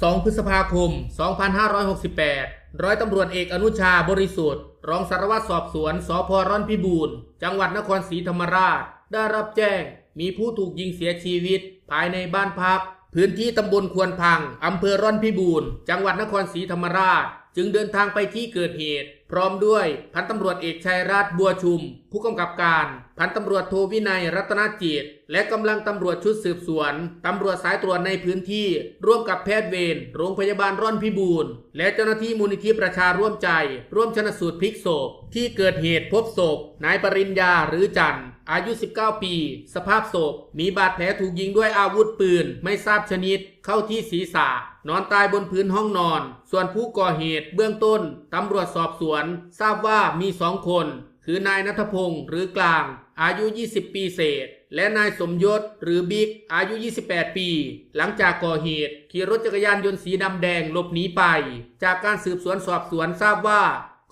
2 พฤษภาคม 2568 ร้อยตำรวจเอกอนุชาบริสุทธิ์ รองสารวัตรสอบสวนสพร่อนพิบูรณ์จังหวัดนครศรีธรรมราช ได้รับแจ้ง มีผู้ถูกยิงเสียชีวิต ภายในบ้านพัก พื้นที่ตำบลควนพัง อำเภอร่อนพิบูรณ์จังหวัดนครศรีธรรมราช จึงเดินทางไปที่เกิดเหตุ พร้อมด้วยพันตำรวจเอกชัยราชบัวชุม ผู้กำกับการ พันตำรวจโทวินัยรัตนจิต และกำลังตำรวจชุดสืบสวนตำรวจสายตรวจในพื้นที่ ร่วมกับแพทย์เวรโรงพยาบาลร่อนพิบูรณ์และเจ้าหน้าที่มูลนิธิประชาร่วมใจ ร่วมชนสูตรพลิกศพ ที่เกิดเหตุพบศพ นายปริญญาหรือจันทร์อายุ 19 ปี สภาพศพ มีบาดแผลถูกยิงด้วยอาวุธปืน ไม่ทราบชนิด เข้าที่ศีรษะ นอนตายบนพื้นห้องนอน ส่วนผู้ก่อเหตุเบื้องต้น ตำรวจสอบสวน ทราบว่ามีสองคน คือนายนัทพงศ์หรือกลาง อายุ 20 ปีเศษ และนายสมยศหรือบิ๊กอายุ 28 ปี หลังจากก่อเหตุขี่รถจักรยานยนต์สีดำแดงหลบหนีไป จากการสืบสวนสอบสวนทราบว่า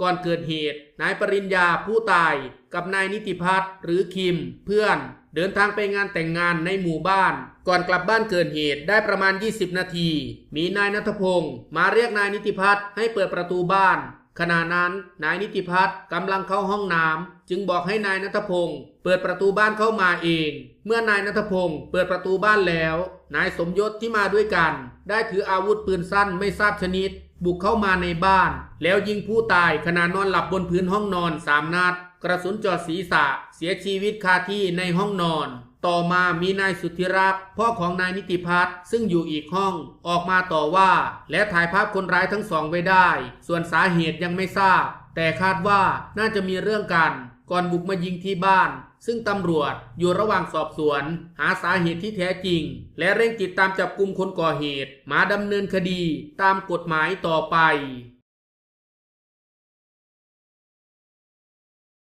ก่อนเกิดเหตุ นายปริญญาผู้ตาย กับนายนิติพัฒน์หรือคิม เพื่อน เดินทางไปงานแต่งงานในหมู่บ้าน ก่อนกลับบ้านเกิดเหตุได้ประมาณ 20 นาที มีนายนัทพงศ์มาเรียกนายนิติพัฒน์ให้เปิดประตูบ้าน ขณะนั้นนายนิติพัฒน์กำลังเข้าห้องน้ำจึงบอกให้นายนัทพงศ์เปิดประตูบ้านเข้ามาเอง เมื่อนายนัทพงศ์เปิดประตูบ้านแล้ว นายสมยศที่มาด้วยกัน ได้ถืออาวุธปืนสั้นไม่ทราบชนิด บุกเข้ามาในบ้าน แล้วยิงผู้ตายขณะนอนหลับบนพื้นห้องนอนสามนัด กระสุนจอดศีรษะเสียชีวิตคาที่ในห้องนอน ต่อมามีนายสุทธิรักษ์พ่อของนายนิติพัฒน์ซึ่งอยู่อีกห้องออกมาต่อว่า และถ่ายภาพคนร้ายทั้งสองไว้ได้ ส่วนสาเหตุยังไม่ทราบ แต่คาดว่าน่าจะมีเรื่องกัน ก่อนบุกมายิงที่บ้าน ซึ่งตำรวจอยู่ระหว่างสอบสวน หาสาเหตุที่แท้จริง และเร่งติดตามจับกลุ่มคนก่อเหตุมาดำเนินคดีตามกฎหมายต่อไป